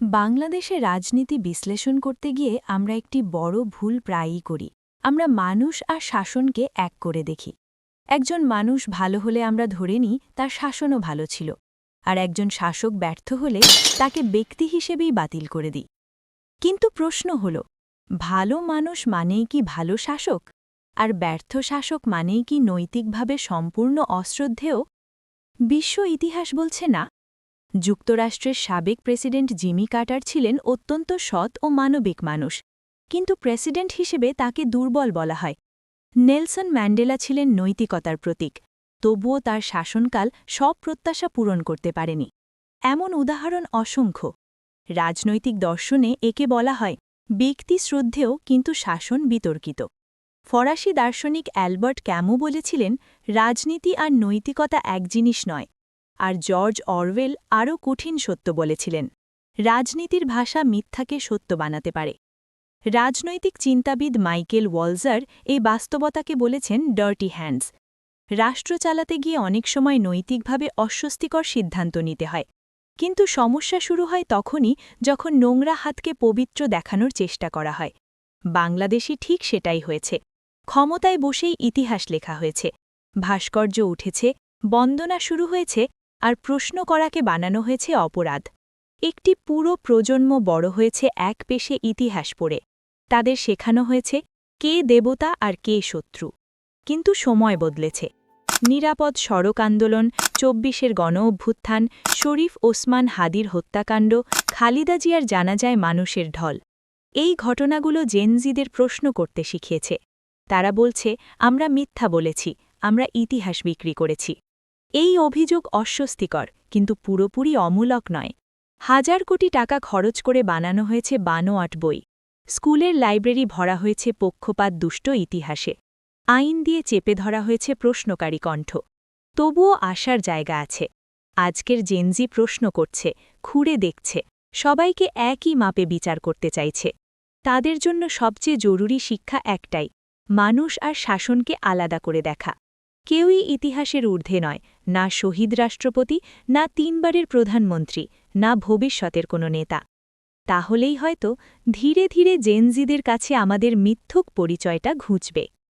বাংলাদেশে রাজনীতি বিশ্লেষণ করতে গিয়ে আমরা একটি বড় ভুল প্রায়ই করি। আমরা মানুষ আর শাসনকে এক করে দেখি। একজন মানুষ ভালো হলে আমরা ধরে নিই তার শাসনও ভালো ছিল। আর একজন শাসক ব্যর্থ হলে তাকে ব্যক্তি হিসেবেই বাতিল করে দিই। কিন্তু প্রশ্ন হল, ভালো মানুষ মানেই কি ভালো শাসক? আর ব্যর্থ শাসক মানেই কি নৈতিকভাবে সম্পূর্ণ অশ্রদ্ধেয়? বিশ্ব ইতিহাস বলছে না যুক্তরাষ্ট্রের সাবেক প্রেসিডেন্ট জিমি কার্টার ছিলেন অত্যন্ত সৎ ও মানবিক মানুষ। কিন্তু প্রেসিডেন্ট হিসেবে তাকে দুর্বল বলা হয়। নেলসন ম্যান্ডেলা ছিলেন নৈতিকতার প্রতীক। তবুও তার শাসনকাল সব প্রত্যাশা পূরণ করতে পারেনি। এমন উদাহরণ অসংখ্য। রাজনৈতিক দর্শনে একে বলা হয় ব্যক্তি শ্রদ্ধেয় কিন্তু শাসন বিতর্কিত। ফরাসি দার্শনিক অ্যালবার্ট ক্যামো বলেছিলেন, রাজনীতি আর নৈতিকতা এক জিনিস নয় আর জর্জ অরওয়েল আরও কঠিন সত্য বলেছিলেন, রাজনীতির ভাষা মিথ্যাকে সত্য বানাতে পারে। রাজনৈতিক চিন্তাবিদ মাইকেল ওয়ালজার এই বাস্তবতাকে বলেছেন ডার্টি হ্যান্ডস। রাষ্ট্র চালাতে গিয়ে অনেক সময় নৈতিকভাবে অস্বস্তিকর সিদ্ধান্ত নিতে হয়, কিন্তু সমস্যা শুরু হয় তখনই যখন নোংরা হাতকে পবিত্র দেখানোর চেষ্টা করা হয়। বাংলাদেশি ঠিক সেটাই হয়েছে। ক্ষমতায় বসেই ইতিহাস লেখা হয়েছে। ভাস্কর্য উঠেছে। বন্দনা শুরু হয়েছে আর প্রশ্ন করাকে বানানো হয়েছে অপরাধ। একটি পুরো প্রজন্ম বড় হয়েছে এক পেশে ইতিহাস পড়ে। তাদের শেখানো হয়েছে কে দেবতা আর কে শত্রু। কিন্তু সময় বদলেছে। নিরাপদ সড়ক আন্দোলন, চব্বিশের গণ অভ্যুত্থান, শরীফ ওসমান হাদির হত্যাকাণ্ড, খালিদা জিয়ার জানা যায় মানুষের ঢল। এই ঘটনাগুলো জেনজিদের প্রশ্ন করতে শিখিয়েছে। তারা বলছে, আমরা মিথ্যা বলেছি, আমরা ইতিহাস বিক্রি করেছি। এই অভিযোগ অস্বস্তিকর, কিন্তু পুরোপুরি অমূলক নয়। হাজার কোটি টাকা খরচ করে বানানো হয়েছে বানোয়াট বই। স্কুলের লাইব্রেরি ভরা হয়েছে পক্ষপাত দুষ্ট ইতিহাসে। আইন দিয়ে চেপে ধরা হয়েছে প্রশ্নকারী কণ্ঠ। তবুও আসার জায়গা আছে। আজকের জেনজি প্রশ্ন করছে, খুঁড়ে দেখছে। সবাইকে একই মাপে বিচার করতে চাইছে। তাদের জন্য সবচেয়ে জরুরি শিক্ষা একটাই, মানুষ আর শাসনকে আলাদা করে দেখা। কেউই ইতিহাসের ঊর্ধ্বে নয়, না শহীদ রাষ্ট্রপতি, না তিনবারের প্রধানমন্ত্রী, না ভবিষ্যতের কোনো নেতা। তাহলেই হয়তো ধীরে ধীরে জেনজিদের কাছে আমাদের মিথ্যুক পরিচয়টা ঘুঁচবে।